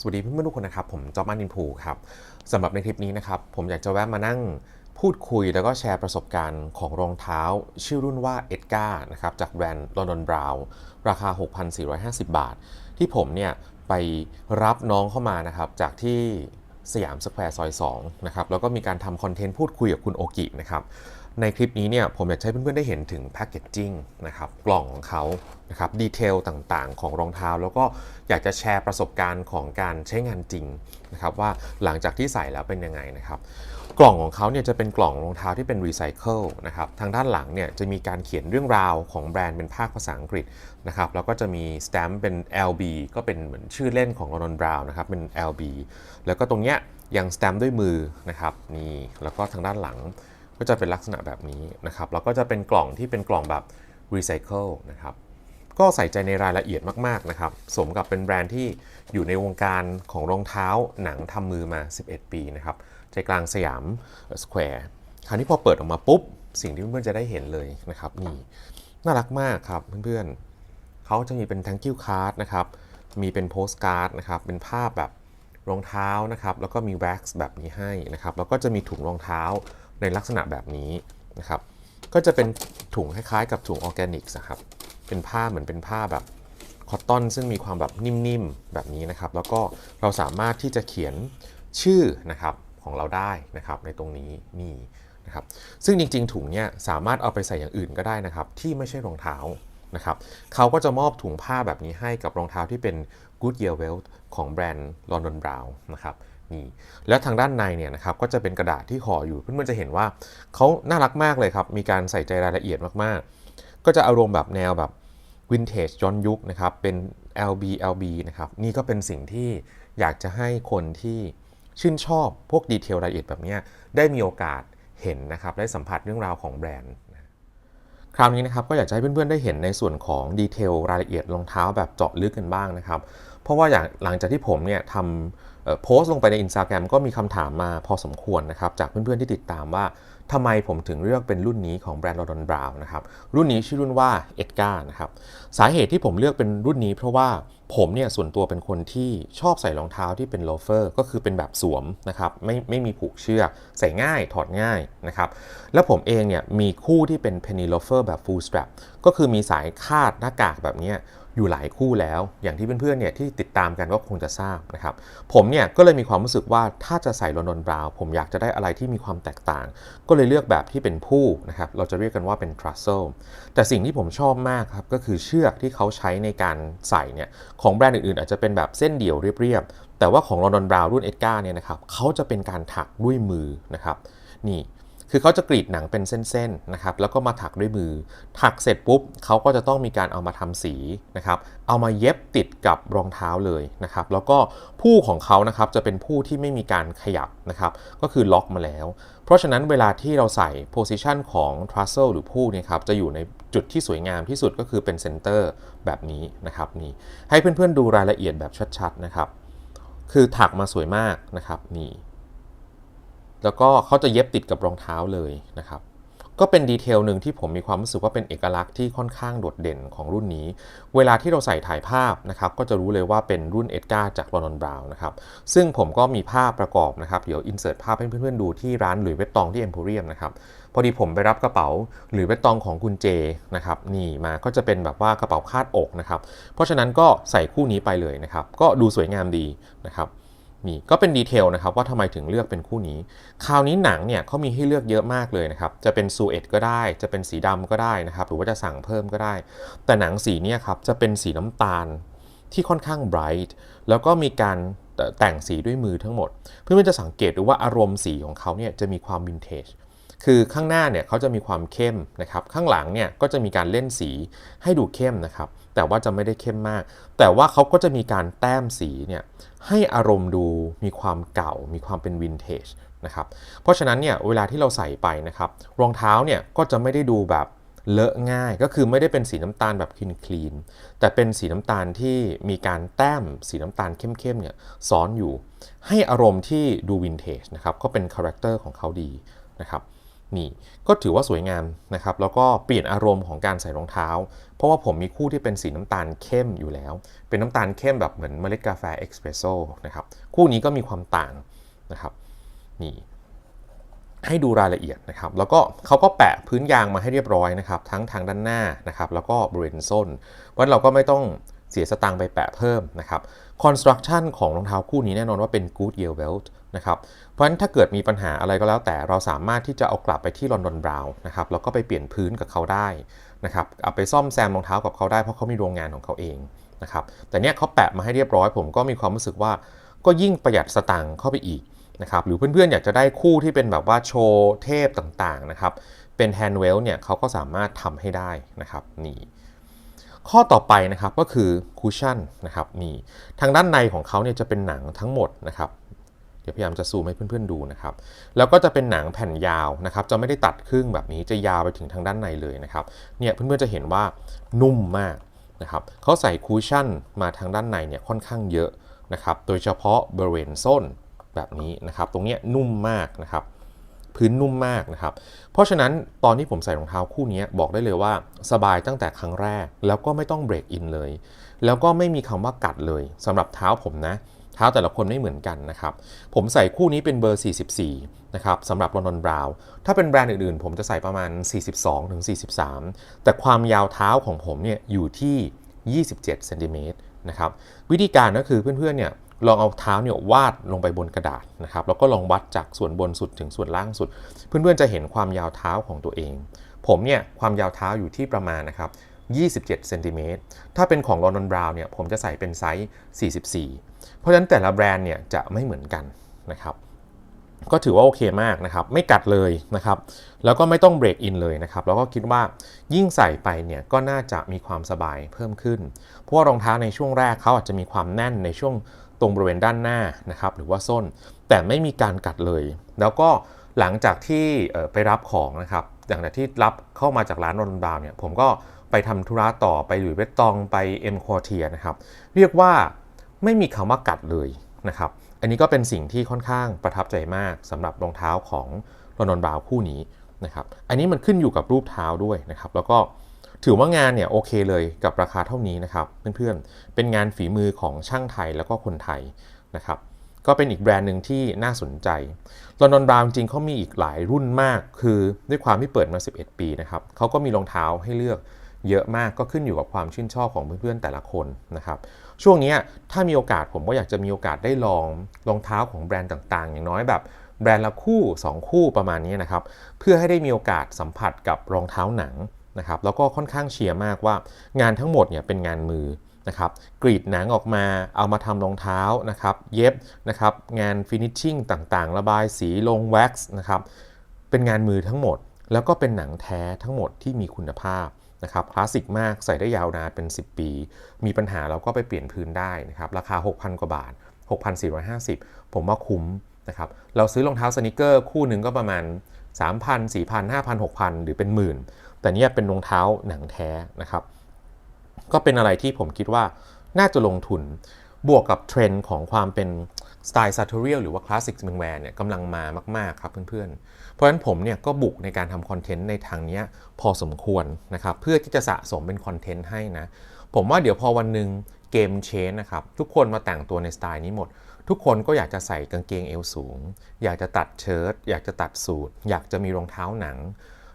สวัสดีเพื่อนๆทุกคนนะครับ ผมจอมันอินพูครับสำหรับในคลิปนี้นะครับ ผมอยากจะแวะมานั่งพูดคุยแล้วก็แชร์ประสบการณ์ของรองเท้า ชื่อรุ่นว่าเอ็ดการ์นะครับ จากแบรนด์ลอนดอนบราวราคา 6,450 บาท ที่ผมเนี่ย ไปรับน้องเข้ามานะครับ จากที่สยามสแควร์ซอย2นะครับแล้วก็มีการทำคอนเทนต์พูดคุยกับคุณโอกินะครับ ในคลิปนี้เนี่ยผมอยากให้เพื่อนๆได้เห็นถึงแพคเกจจิ้งนะครับกล่องของเขานะครับดีเทลต่างๆ ของรองเท้า แล้วก็อยากจะแชร์ประสบการณ์ของการใช้งานจริงนะครับว่าหลังจากที่ใส่แล้วเป็นยังไงนะครับกล่องของเขาเนี่ยจะเป็นกล่องรองเท้าที่เป็นรีไซเคิลนะครับทางด้านหลังเนี่ยจะมีการเขียนเรื่องราวของแบรนด์เป็นภาคภาษาอังกฤษนะครับแล้วก็จะมีสแตมป์เป็น LB ก็เป็นเหมือนชื่อเล่นของลอนดอนบราวนะครับเป็น LB แล้วก็ตรงเนี้ยยังสแตมป์ด้วยมือนะครับนี่แล้วก็ทางด้านหลัง ก็จะเป็นลักษณะแบบนี้นะครับแล้วก็จะเป็นกล่องที่เป็นกล่องแบบรีไซเคิลนะครับก็ใส่ใจในรายละเอียดมากๆนะครับสมกับเป็นแบรนด์ที่อยู่ในวงการของรองเท้าหนังทำมือมา 11 ปีนะครับใจกลางสยามสแควร์คราวนี้พอเปิดออกมาปุ๊บ สิ่งที่เพื่อนๆจะได้เห็นเลยนะครับนี่น่ารักมากครับเพื่อนๆเขาจะมีเป็น thank you card นะครับมีเป็นโพสการ์ดนะครับเป็นภาพแบบรองเท้านะครับแล้วก็มีแว็กซ์แบบนี้ให้นะครับแล้วก็จะมีถุงรองเท้า ในลักษณะแบบนี้นะครับก็จะเป็นถุงคล้ายๆ กับถุงออร์แกนิกส์นะครับเป็นผ้าเหมือนเป็นผ้าแบบคอตตอนซึ่งมีความแบบนิ่มๆแบบนี้นะครับ แล้วก็เราสามารถที่จะเขียนชื่อนะครับของเราได้นะครับในตรงนี้นี่นะครับซึ่งจริงๆ ถุงเนี่ยสามารถเอาไปใส่อย่างอื่นก็ได้นะครับ ที่ไม่ใช่รองเท้านะครับเขาก็จะมอบถุงผ้าแบบนี้ให้กับรองเท้าที่เป็น Goodyear Welt ของแบรนด์ London Brown นะครับ นี่แล้วทางด้านในเนี่ยนะครับก็จะเป็นกระดาษที่ห่ออยู่เพื่อนๆจะเห็นว่าเขาน่ารักมากเลยครับ มีการใส่ใจรายละเอียดมากๆ ก็จะอารมณ์แบบแนวแบบวินเทจย้อนยุคนะครับเป็น LB LB นะครับนี่ก็เป็นสิ่งที่อยากจะให้คนที่ชื่นชอบพวกดีเทลรายละเอียดแบบนี้ได้มีโอกาสเห็นนะครับได้สัมผัสเรื่องราวของแบรนด์คราวนี้นะครับก็อยากจะให้เพื่อนๆได้เห็นในส่วนของดีเทลรายละเอียดรองเท้าแบบเจาะลึกกันบ้างนะครับ เพราะว่าอย่างหลังจากที่ผมเนี่ยทำ โพสต์ลงไปใน Instagram ก็มีคำถามมาพอสมควรนะครับ จากเพื่อนๆที่ติดตามว่าทำไมผมถึงเลือกเป็นรุ่นนี้ของแบรนด์ลอดอนบราวน์นะครับ รุ่นนี้ชื่อรุ่นว่าเอ็ดการ์นะครับสาเหตุที่ผมเลือกเป็นรุ่นนี้เพราะว่าผมเนี่ยส่วนตัวเป็นคนที่ชอบใส่รองเท้าที่เป็นโลเฟอร์ ก็คือเป็นแบบสวมนะครับไม่ไม่มีผูกเชือกใส่ง่ายถอดง่ายนะครับแล้วผมเองเนี่ยมีคู่ที่เป็น penny loafer แบบ full strap ก็คือมีสายคาดหน้ากากแบบเนี้ย อยู่หลายคู่แล้ว อย่างที่เพื่อนๆเนี่ยที่ติดตามกันก็คงจะทราบนะครับ ผมเนี่ยก็เลยมีความรู้สึกว่าถ้าจะใส่ลอนดอนบราวผมอยากจะได้อะไรที่มีความแตกต่าง ก็เลยเลือกแบบที่เป็นผู้นะครับ เราจะเรียกกันว่าเป็น trussel แต่สิ่งที่ผมชอบมากครับก็คือเชือกที่เขาใช้ในการใส่เนี่ยของแบรนด์อื่นๆ อาจจะเป็นแบบเส้นเดี่ยวเรียบๆแต่ว่าของ London Brown รุ่นเอ็ดการ์เนี่ยนะครับเขาจะเป็นการถักด้วยมือนะครับนี่ คือเขาจะกรีดหนังเป็นเส้นๆนะครับแล้วก็มาถักด้วยมือ ถักเสร็จปุ๊บเขาก็จะต้องมีการเอามาทำสีนะครับเอามาเย็บติดกับรองเท้าเลยนะครับแล้วก็ผู้ของเขานะครับจะเป็นผู้ที่ไม่มีการขยับนะครับก็คือล็อกมาแล้ว เพราะฉะนั้นเวลาที่เราใส่ position ของ trussel หรือผู้เนี่ยครับจะอยู่ในจุดที่สวยงามที่สุดก็คือเป็นเซนเตอร์แบบนี้นะครับนี่ให้เพื่อนๆดูรายละเอียดแบบชัดๆนะครับคือถักมาสวยมากนะครับนี่ แล้วก็เขาจะเย็บติดกับรองเท้าเลยนะครับ ก็เป็นดีเทลหนึ่งที่ผมมีความรู้สึกว่าเป็นเอกลักษณ์ที่ค่อนข้างโดดเด่นของรุ่นนี้ เวลาที่เราใส่ถ่ายภาพนะครับ ก็จะรู้เลยว่าเป็นรุ่นเอ็ดการ์จากลอนดอนบราวน์นะครับ ซึ่งผมก็มีภาพประกอบนะครับ เดี๋ยวอินเสิร์ตภาพให้เพื่อนๆดูที่ร้านหลุยส์เวตตองที่เอ็มโพเรียมนะครับ พอดีผมไปรับกระเป๋าหรือเวตตองของคุณเจนะครับ นี่มาก็จะเป็นแบบว่ากระเป๋าคาดอกนะครับ เพราะฉะนั้นก็ใส่คู่นี้ไปเลยนะครับ ก็ดูสวยงามดีนะครับ นี่ก็เป็นดีเทลนะครับว่าทำไมถึงเลือกเป็นคู่นี้ คราวนี้หนังเนี่ยเขามีให้เลือกเยอะมากเลยนะครับ จะเป็นซูเอตก็ได้ จะเป็นสีดำก็ได้นะครับ หรือว่าจะสั่งเพิ่มก็ได้ แต่หนังสีเนี่ยครับจะเป็นสีน้ำตาลที่ค่อนข้างไบรท์แล้วก็มีการแต่งสีด้วยมือทั้งหมด เพื่อนๆจะสังเกตดูว่าอารมณ์สีของเขาเนี่ยจะมีความวินเทจ คือข้างหน้าเนี่ยเขาจะมีความเข้มนะครับ ข้างหลังเนี่ยก็จะมีการเล่นสีให้ดูเข้มนะครับ แต่ว่าจะไม่ได้เข้มมาก แต่ว่าเขาก็จะมีการแต้มสีเนี่ยให้อารมณ์ดูมีความเก่า มีความเป็นวินเทจนะครับ เพราะฉะนั้นเนี่ยเวลาที่เราใส่ไปนะครับรองเท้าเนี่ยก็จะไม่ได้ดูแบบเลอะง่ายก็คือไม่ได้เป็นสีน้ำตาลแบบคลีนคลีนแต่เป็นสีน้ำตาลที่มีการแต้มสีน้ำตาลเข้มๆเนี่ยซ้อนอยู่ ให้อารมณ์ที่ดูวินเทจนะครับก็เป็นคาแรคเตอร์ของเขาดีนะครับ นี่ก็ถือว่าสวยงามนะครับ แล้วก็เปลี่ยนอารมณ์ของการใส่รองเท้า เพราะว่าผมมีคู่ที่เป็นสีน้ำตาลเข้มอยู่แล้ว เป็นน้ำตาลเข้มแบบเหมือนเมล็ดกาแฟเอ็กซ์เพรสโซ่นะครับ คู่นี้ก็มีความต่างนะครับ นี่ ให้ดูรายละเอียดนะครับ แล้วก็เขาก็แปะพื้นยางมาให้เรียบร้อยนะครับ ทั้งทางด้านหน้านะครับ แล้วก็บริเวณส้นเพราะเราก็ไม่ต้องเสียสตางค์ไปแปะเพิ่มนะครับคอนสตรักชั่นของรองเท้าคู่นี้แน่นอนว่าเป็น good year belt นะครับเพราะฉะนั้นถ้าเกิดมีปัญหาอะไรก็แล้วแต่เราสามารถที่จะเอากลับไปที่ลอนดอนบราวน์นะครับแล้วก็ไปเปลี่ยนพื้นกับเขาได้นะครับเอาไปซ่อมแซมรองเท้ากับเขาได้เพราะเขามีโรงงานของเขาเองนะครับแต่เนี้ยเขาแปะมาให้เรียบร้อย ผมก็มีความรู้สึกว่าก็ยิ่งประหยัดสตางค์เข้าไปอีกนะครับหรือเพื่อนๆอยากจะได้คู่ที่เป็นแบบว่าโชว์เทพต่างๆนะครับเป็นแฮนด์เวลเนี่ยเขาก็สามารถทำให้ได้นะครับนี่ข้อต่อไปนะครับก็คือคูชั่นนะครับนี่ทางด้านในของเขาเนี่ยจะเป็นหนังทั้งหมดนะครับ ดี๋ยวพยายามจะซูมให้เพื่อนๆดูนะครับ แล้วก็จะเป็นหนังแผ่นยาวนะครับ จะไม่ได้ตัดครึ่งแบบนี้จะยาวไปถึงทางด้านในเลยนะครับ เนี่ยเพื่อนๆจะเห็นว่านุ่มมากนะครับเขาใส่คูชั่นมาทางด้านในเนี่ยค่อนข้างเยอะนะครับ โดยเฉพาะบริเวณส้นแบบนี้นะครับ ตรงเนี้ยนุ่มมากนะครับ พื้นนุ่มมากนะครับ เพราะฉะนั้นตอนที่ผมใส่รองเท้าคู่นี้บอกได้เลยว่าสบายตั้งแต่ครั้งแรก แล้วก็ไม่ต้องเบรกอินเลย แล้วก็ไม่มีคำว่ากัดเลยสำหรับเท้าผมนะ เท้าแต่ละคนไม่เหมือนกันนะครับ ผมใส่คู่นี้เป็นเบอร์ 44 นะครับสำหรับลอนดอนบราว์ถ้าเป็นแบรนด์อื่นๆ ผมจะใส่ประมาณ 42ถึง43 แต่ความยาวเท้าของผมเนี่ยอยู่ที่ 27เซนติเมตรนะครับวิธีการก็คือเพื่อนๆเนี่ยลองเอาเท้าเนี่ยวาดลงไปบนกระดาษนะครับแล้วก็ลองวัดจากส่วนบนสุดถึงส่วนล่างสุด เพื่อนๆจะเห็นความยาวเท้าของตัวเอง ผมเนี่ยความยาวเท้าอยู่ที่ประมาณนะครับ27เซนติเมตรถ้าเป็นของ London Brown เนี่ยผมจะใส่เป็นไซส์ 44 ราะฉะนั้นแต่ละแบรนด์เนี่ยจะไม่เหมือนกันนะครับ ก็ถือว่าโอเคมากนะครับ ไม่กัดเลยนะครับ แล้วก็ไม่ต้องเบรกอินเลยนะครับ แล้วก็คิดว่ายิ่งใส่ไปเนี่ยก็น่าจะมีความสบายเพิ่มขึ้น เพราะว่ารองเท้าในช่วงแรกเขาอาจจะมีความแน่นในช่วงตรงบริเวณด้านหน้านะครับ หรือว่าส้น แต่ไม่มีการกัดเลย แล้วก็หลังจากที่ไปรับของนะครับหลังจากที่รับเข้ามาจากร้านนนบาวเนี่ยผมก็ไปทำธุระต่อไปหรือเวตตองไปเอ็มคอเทียนะครับ เรียกว่า ไม่มีคำว่ากัดเลยนะครับ อันนี้ก็เป็นสิ่งที่ค่อนข้างประทับใจมากสำหรับรองเท้าของลอนดอนบาวคู่นี้นะครับ อันนี้มันขึ้นอยู่กับรูปเท้าด้วยนะครับ แล้วก็ถือว่างานเนี่ยโอเคเลยกับราคาเท่านี้นะครับเพื่อนๆ เป็นงานฝีมือของช่างไทยแล้วก็คนไทยนะครับก็เป็นอีกแบรนด์หนึ่งที่น่าสนใจลอนดอนบราวจริงเขามีอีกหลายรุ่นมาก คือด้วยความที่เปิดมา 11 ปีนะครับเขาก็มีรองเท้าให้เลือกเยอะมากก็ขึ้นอยู่กับความชื่นชอบของเพื่อนๆแต่ละคนนะครับ ช่วงนี้ถ้ามีโอกาสผมก็อยากจะมีโอกาสได้ลองรองเท้าของแบรนด์ต่างๆ อย่างน้อยแบบแบรนด์ละคู่ 2 คู่ประมาณนี้นะครับ เพื่อให้ได้มีโอกาสสัมผัสกับรองเท้าหนังนะครับแล้วก็ค่อนข้างเชียร์มากว่างานทั้งหมดเนี่ยเป็นงานมือนะครับกรีดหนังออกมาเอามาทำรองเท้านะครับเย็บนะครับงานฟินิชชิ่งต่างๆ ระบายสีลงแว็กซ์นะครับเป็นงานมือทั้งหมด แล้วก็เป็นหนังแท้ทั้งหมดที่มีคุณภาพ นะครับคลาสสิกมากใส่ได้ยาวนานเป็น 10 ปี มีปัญหาเราก็ไปเปลี่ยนพื้นได้นะครับราคา 6,000 กว่าบาท 6,450 ผมว่าคุ้มนะครับเราซื้อรองเท้าสนิเกอร์คู่หนึ่งก็ประมาณ 3,000 4,000 5,000 6,000 หรือเป็นหมื่น แต่นี่เป็นรองเท้าหนังแท้นะครับก็เป็นอะไรที่ผมคิดว่าน่าจะลงทุน บวกกับเทรนด์ของความเป็นสไตล์ซาทูเรียลหรือว่าคลาสสิกสมิงแวร์เนี่ยกำลังมามากๆครับเพื่อนๆ เพราะฉะนั้นผมเนี่ยก็บุกในการทำคอนเทนต์ในทางนี้พอสมควรนะครับเพื่อที่จะสะสมเป็นคอนเทนต์ให้นะ ผมว่าเดี๋ยวพอวันหนึ่งเกมเชนนะครับ ทุกคนมาแต่งตัวในสไตล์นี้หมด ทุกคนก็อยากจะใส่กางเกงเอวสูง อยากจะตัดเชิ้ตอยากจะตัดสูทอยากจะมีรองเท้าหนัง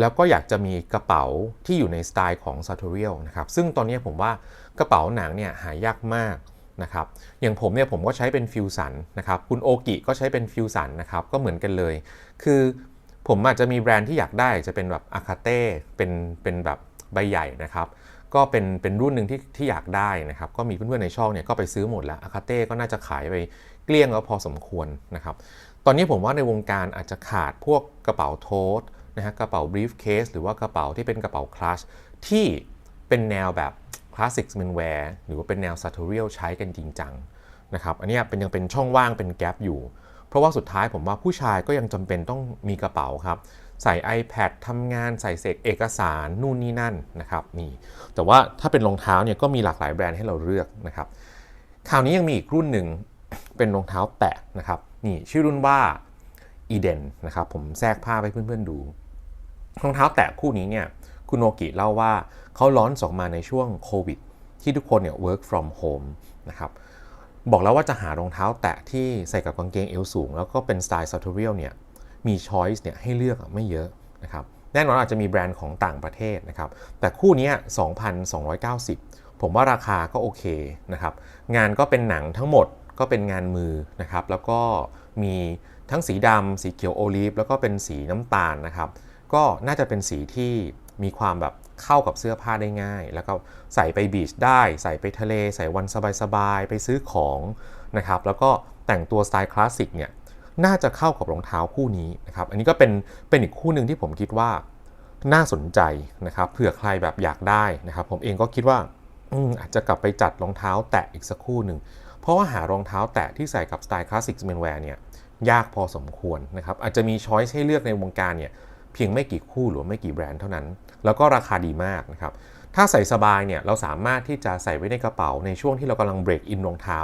แล้วก็อยากจะมีกระเป๋าที่อยู่ในสไตล์ของ Sartorial นะครับซึ่งตอนนี้ผมว่ากระเป๋าหนังเนี่ยหายากมาก นะครับอย่างผมเนี่ยผมก็ใช้เป็นฟิวสันนะครับคุณโอกิก็ใช้เป็นฟิวสันนะครับก็เหมือนกันเลย คือผมอาจจะมีแบรนด์ที่อยากได้จะเป็นแบบอาคาเต้เป็นเป็นแบบใบใหญ่นะครับก็เป็นเป็นรุ่นหนึ่งที่ที่อยากได้นะครับก็มีเพื่อนๆในช่องเนี่ยก็ไปซื้อหมดแล้วอาคาเต้ก็น่าจะขายไปเกลี้ยงแล้วพอสมควรนะครับตอนนี้ผมว่าในวงการอาจจะขาดพวกกระเป๋าโทสนะฮะกระเป๋า briefcase หรือว่ากระเป๋าที่เป็นกระเป๋าคลาสที่เป็นแนวแบบ คลาสสิก men wear หรือว่าเป็นแนว sartorial ใช้กันจริงจังนะครับอันนี้เป็นยังเป็นช่องว่างเป็นแกลบอยู่ เพราะว่าสุดท้ายผมว่าผู้ชายก็ยังจำเป็นต้องมีกระเป๋าครับ ใส่ iPad ทำงานใส่เสกเอกสารนู่นนี่นั่นนะครับนี่แต่ว่าถ้าเป็นรองเท้าเนี่ยก็มีหลากหลายแบรนด์ให้เราเลือกนะครับคราวนี้ยังมีอีกรุ่นหนึ่งเป็นรองเท้าแตะนะครับนี่ชื่อรุ่นว่าอีเดนนะครับผมแทรกภาพให้เพื่อนๆดูรองเท้าแตะคู่นี้เนี่ยคุณโนกิเล่าว่า เขาล้อนออกมาในช่วงโควิด ที่ทุกคนเนี่ย work from home นะครับบอกแล้วว่าจะหารองเท้าแตะที่ใส่กับกางเกงเอวสูง แล้วก็เป็นสไตล์ sartorial เนี่ยมีช้อยส์เนี่ยให้เลือกไม่เยอะนะครับแน่นอนอาจจะมีแบรนด์ของต่างประเทศนะครับ แต่คู่นี้ย2,290 ผมว่าราคาก็โอเคนะครับ งานก็เป็นหนังทั้งหมดก็เป็นงานมือนะครับ แล้วก็มีทั้งสีดำสีเขียวโอลีฟแล้วก็เป็นสีน้ำตาลนะครับ ก็น่าจะเป็นสีที่ มีความแบบเข้ากับเสื้อผ้าได้ง่าย แล้วก็ใส่ไปบีชได้ ใส่ไปทะเล ใส่วันสบายๆ ไปซื้อของนะครับ แล้วก็แต่งตัวสไตล์คลาสสิกเนี่ย น่าจะเข้ากับรองเท้าคู่นี้นะครับ อันนี้ก็เป็น เป็นอีกคู่หนึ่งที่ผมคิดว่าน่าสนใจนะครับ เผื่อใครแบบอยากได้นะครับ ผมเองก็คิดว่าอือาจจะกลับไปจัดรองเท้าแตะอีกสักคู่หนึ่ง เพราะว่าหารองเท้าแตะที่ใส่กับสไตล์คลาสสิกเมนแวร์เนี่ยยากพอสมควรนะครับ อาจจะมีช้อยให้เลือกในวงการเนี่ยเพียงไม่กี่คู่หรือไม่กี่แบรนด์เท่านั้น แล้วก็ราคาดีมากนะครับ ถ้าใส่สบายเนี่ยเราสามารถที่จะใส่ไว้ในกระเป๋าในช่วงที่เรากำลังเบรกอินรองเท้า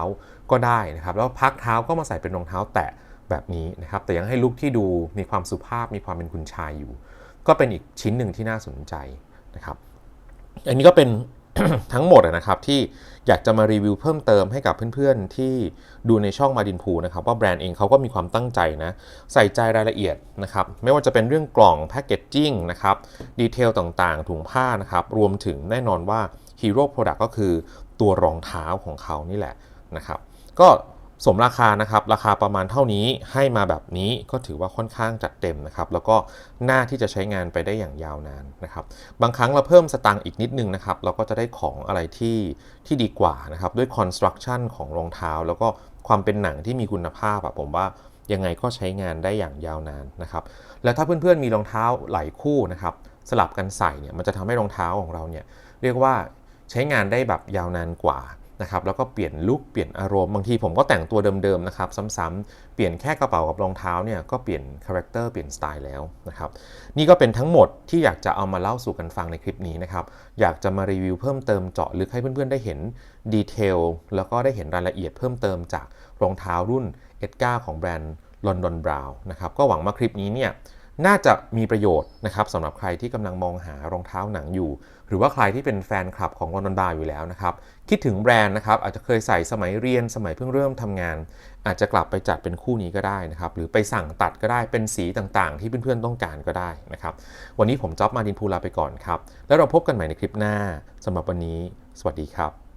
ก็ได้นะครับ แล้วพักเท้าก็มาใส่เป็นรองเท้าแตะแบบนี้นะครับ แต่ยังให้ลุคที่ดูมีความสุภาพมีความเป็นคุณชายอยู่ ก็เป็นอีกชิ้นหนึ่งที่น่าสนใจนะครับ อันนี้ก็เป็น ทั้งหมดนะครับที่อยากจะมารีวิวเพิ่มเติมให้กับเพื่อนๆ ที่ดูในช่องมาดินพูนะครับว่าแบรนด์เองเขาก็มีความตั้งใจนะใส่ใจรายละเอียดนะครับไม่ว่าจะเป็นเรื่องกล่องแพคเกจจิ้งนะครับดีเทลต่างๆ ถุงผ้านะครับรวมถึงแน่นอนว่าฮีโร่โปรดักต์ก็คือตัวรองเท้าของเขานี่แหละนะครับก็ สมราคานะครับราคาประมาณเท่านี้ให้มาแบบนี้ก็ถือว่าค่อนข้างจัดเต็มนะครับแล้วก็น่าที่จะใช้งานไปได้อย่างยาวนานนะครับบางครั้งเราเพิ่มสตางค์อีกนิดนึงนะครับเราก็จะได้ของอะไรที่ที่ดีกว่านะครับด้วยคอนสตรักชั่นของรองเท้า แล้วก็ความเป็นหนังที่มีคุณภาพอะผมว่ายังไงก็ใช้งานได้อย่างยาวนานนะครับแล้วถ้าเพื่อนๆมีรองเท้าหลายคู่นะครับสลับกันใส่เนี่ยมันจะทำให้รองเท้าของเราเนี่ยเรียกว่าใช้งานได้แบบยาวนานกว่า นะครับแล้วก็เปลี่ยนลุคเปลี่ยนอารมณ์บางทีผมก็แต่งตัวเดิมๆนะครับซ้ำๆเปลี่ยนแค่กระเป๋ากับรองเท้าเนี่ยก็เปลี่ยนคาแรคเตอร์เปลี่ยนสไตล์แล้วนะครับนี่ก็เป็นทั้งหมดที่อยากจะเอามาเล่าสู่กันฟังในคลิปนี้นะครับอยากจะมารีวิวเพิ่มเติมเจาะลึกให้เพื่อนๆได้เห็นดีเทลแล้วก็ได้เห็นรายละเอียดเพิ่มเติมจากรองเท้ารุ่นเอ็ดกาของแบรนด์ลอนดอนบราวน์นะครับก็หวังว่าคลิปนี้เนี่ย น่าจะมีประโยชน์นะครับสำหรับใครที่กำลังมองหารองเท้าหนังอยู่ หรือว่าใครที่เป็นแฟนคลับของลอนดอนบาร์อยู่แล้วนะครับ คิดถึงแบรนด์นะครับ อาจจะเคยใส่สมัยเรียนสมัยเพิ่งเริ่มทำงาน อาจจะกลับไปจัดเป็นคู่นี้ก็ได้นะครับ หรือไปสั่งตัดก็ได้เป็นสีต่างๆ ที่เพื่อนๆต้องการก็ได้นะครับ วันนี้ผมจ๊อบมาดินพูลาไปก่อนครับ แล้วเราพบกันใหม่ในคลิปหน้าสำหรับวันนี้ สวัสดีครับ